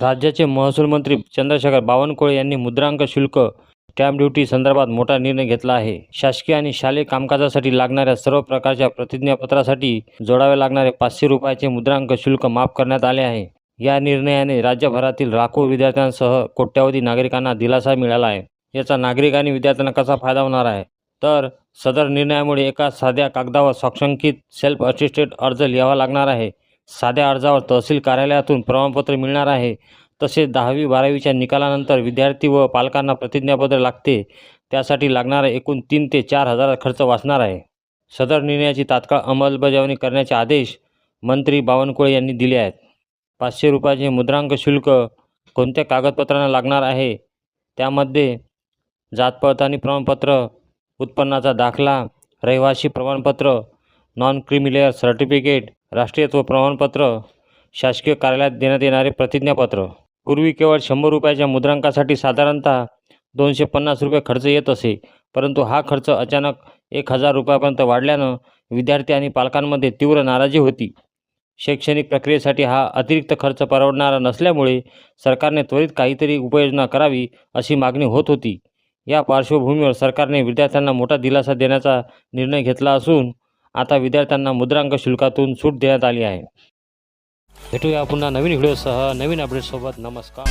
राज्याचे महसूल मंत्री चंद्रशेखर बावनकुळे यांनी मुद्रांक शुल्क स्टॅम्प ड्युटी संदर्भात मोठा निर्णय घेतला आहे. शासकीय आणि शालेय कामकाजासाठी लागणाऱ्या सर्व प्रकारच्या प्रतिज्ञापत्रासाठी जोडावे लागणारे पाचशे रुपयाचे मुद्रांक शुल्क माफ करण्यात आले आहे. या निर्णयाने राज्यभरातील राखो विद्यार्थ्यांसह कोट्यावधी नागरिकांना दिलासा मिळाला आहे. याचा नागरिक आणि विद्यार्थ्यांना कसा फायदा होणार आहे? तर सदर निर्णयामुळे एका साध्या कागदावर साक्षांकित सेल्फ असिस्टेड अर्ज लिहावा लागणार आहे. साध्या अर्जावर तहसील कार्यालयातून प्रमाणपत्र मिळणार आहे. तसेच दहावी बारावीच्या निकालानंतर विद्यार्थी व पालकांना प्रतिज्ञापत्र लागते. त्यासाठी लागणारा एकूण तीन ते चार हजार खर्च वाचणार आहे. सदर निर्णयाची तात्काळ अंमलबजावणी करण्याचे आदेश मंत्री बावनकुळे यांनी दिले आहेत. पाचशे रुपयाचे मुद्रांक शुल्क कोणत्या कागदपत्रांना लागणार आहे? त्यामध्ये जात पडताळणी प्रमाणपत्र उत्पन्नाचा दाखला रहिवासी प्रमाणपत्र नॉन क्रिमिलेअर सर्टिफिकेट राष्ट्रीयत्व प्रमाणपत्र शासकीय कार्यालयात देण्यात येणारे प्रतिज्ञापत्र. पूर्वी केवळ शंभर रुपयाच्या मुद्रांकासाठी साधारणतः दोनशे पन्नास रुपये खर्च येत असे परंतु हा खर्च अचानक एक हजार रुपयापर्यंत वाढल्यानं विद्यार्थी आणि पालकांमध्ये तीव्र नाराजी होती. शैक्षणिक प्रक्रियेसाठी हा अतिरिक्त खर्च परवडणारा नसल्यामुळे सरकारने त्वरित काहीतरी उपाययोजना करावी अशी मागणी होत होती. या पार्श्वभूमीवर सरकारने विद्यार्थ्यांना मोठा दिलासा देण्याचा निर्णय घेतला असून आता विद्यार्थ्यांना मुद्रांक शुल्कातून सूट देण्यात आली आहे. भेटूया पुन्हा नवीन व्हिडिओसह नवीन अपडेटसोबत नमस्कार.